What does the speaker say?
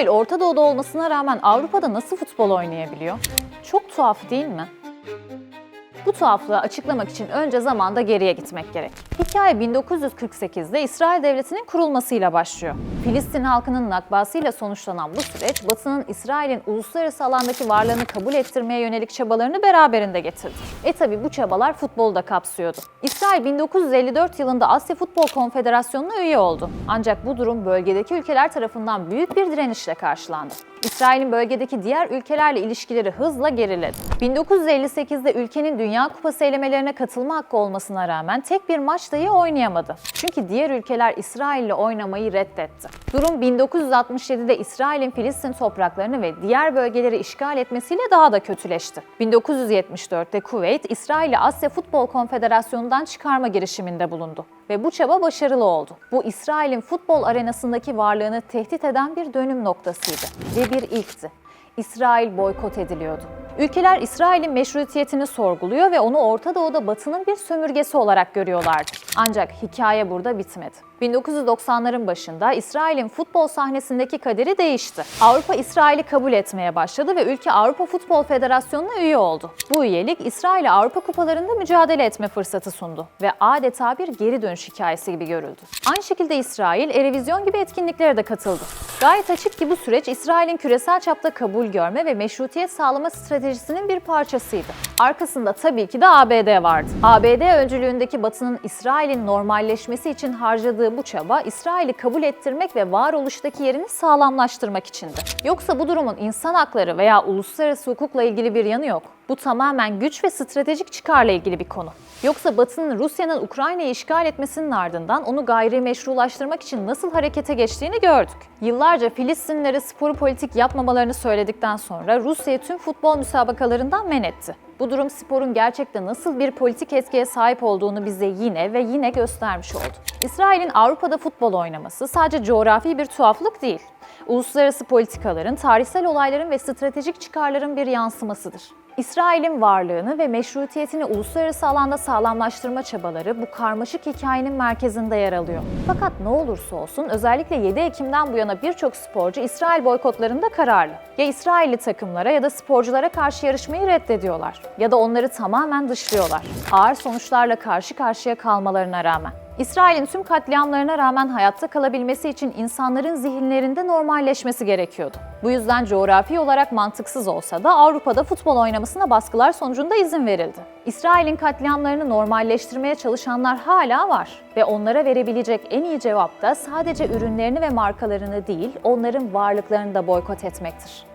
İsrail Orta Doğu'da olmasına rağmen Avrupa'da nasıl futbol oynayabiliyor? Çok tuhaf değil mi? Bu tuhaflığı açıklamak için önce zamanda geriye gitmek gerek. Hikaye 1948'de İsrail Devleti'nin kurulmasıyla başlıyor. Filistin halkının nakbasıyla sonuçlanan bu süreç, Batı'nın İsrail'in uluslararası alandaki varlığını kabul ettirmeye yönelik çabalarını beraberinde getirdi. E tabi bu çabalar futbolu da kapsıyordu. İsrail 1954 yılında Asya Futbol Konfederasyonu'na üye oldu. Ancak bu durum bölgedeki ülkeler tarafından büyük bir direnişle karşılandı. İsrail'in bölgedeki diğer ülkelerle ilişkileri hızla geriledi. 1958'de ülkenin Dünya Kupası elemelerine katılma hakkı olmasına rağmen tek bir maç dahi oynayamadı. Çünkü diğer ülkeler İsrail'le oynamayı reddetti. Durum 1967'de İsrail'in Filistin topraklarını ve diğer bölgeleri işgal etmesiyle daha da kötüleşti. 1974'te Kuveyt, İsrail'i Asya Futbol Konfederasyonu'ndan çıkarma girişiminde bulundu ve bu çaba başarılı oldu. Bu İsrail'in futbol arenasındaki varlığını tehdit eden bir dönüm noktasıydı ve bir ilkti. İsrail boykot ediliyordu. Ülkeler İsrail'in meşrutiyetini sorguluyor ve onu Orta Doğu'da Batı'nın bir sömürgesi olarak görüyorlardı. Ancak hikaye burada bitmedi. 1990'ların başında İsrail'in futbol sahnesindeki kaderi değişti. Avrupa İsrail'i kabul etmeye başladı ve ülke Avrupa Futbol Federasyonu'na üye oldu. Bu üyelik İsrail'e Avrupa kupalarında mücadele etme fırsatı sundu ve adeta bir geri dönüş hikayesi gibi görüldü. Aynı şekilde İsrail, Erevizyon gibi etkinliklere de katıldı. Gayet açık ki bu süreç İsrail'in küresel çapta kabul görme ve meşrutiyet sağlama stratejisinin bir parçasıydı. Arkasında tabii ki de ABD vardı. ABD öncülüğündeki Batı'nın İsrail'in normalleşmesi için harcadığı bu çaba İsrail'i kabul ettirmek ve varoluştaki yerini sağlamlaştırmak içindi. Yoksa bu durumun insan hakları veya uluslararası hukukla ilgili bir yanı yok. Bu tamamen güç ve stratejik çıkarla ilgili bir konu. Yoksa Batı'nın Rusya'nın Ukrayna'yı işgal etmesinin ardından onu gayrimeşrulaştırmak için nasıl harekete geçtiğini gördük. Yıllarca Filistinlere sporu politik yapmamalarını söyledikten sonra Rusya'yı tüm futbol müsabakalarından men etti. Bu durum sporun gerçekten nasıl bir politik etkiye sahip olduğunu bize yine ve yine göstermiş oldu. İsrail'in Avrupa'da futbol oynaması sadece coğrafi bir tuhaflık değil. Uluslararası politikaların, tarihsel olayların ve stratejik çıkarların bir yansımasıdır. İsrail'in varlığını ve meşrutiyetini uluslararası alanda sağlamlaştırma çabaları bu karmaşık hikayenin merkezinde yer alıyor. Fakat ne olursa olsun özellikle 7 Ekim'den bu yana birçok sporcu İsrail boykotlarında kararlı. Ya İsrailli takımlara ya da sporculara karşı yarışmayı reddediyorlar ya da onları tamamen dışlıyorlar. Ağır sonuçlarla karşı karşıya kalmalarına rağmen. İsrail'in tüm katliamlarına rağmen hayatta kalabilmesi için insanların zihinlerinde normalleşmesi gerekiyordu. Bu yüzden coğrafi olarak mantıksız olsa da Avrupa'da futbol oynamasına baskılar sonucunda izin verildi. İsrail'in katliamlarını normalleştirmeye çalışanlar hala var ve onlara verebilecek en iyi cevap da sadece ürünlerini ve markalarını değil, onların varlıklarını da boykot etmektir.